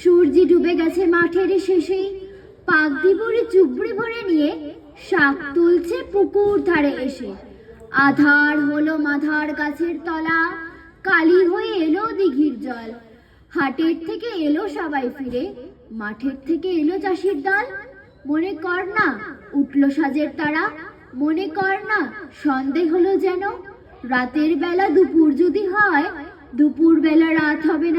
সূর্যি ডুবে গেছে মাঠের শেষে। পাগদি ভরে চুবড়ি ভরে নিয়ে শাক তুলছে পুকুর ধারে এসে। আধার হলো মাধার গাছের তলা, কালি হয়ে এলো দিঘির জল। হাটের থেকে এলো সবাই ফিরে, মাঠের থেকে এলো চাষির দল। মনে কর না উঠল সাজের তারা, মনে কর না সন্দেহ হলো যেন। রাতের বেলা দুপুর যদি হয় দুপুর বেলা রাত হবে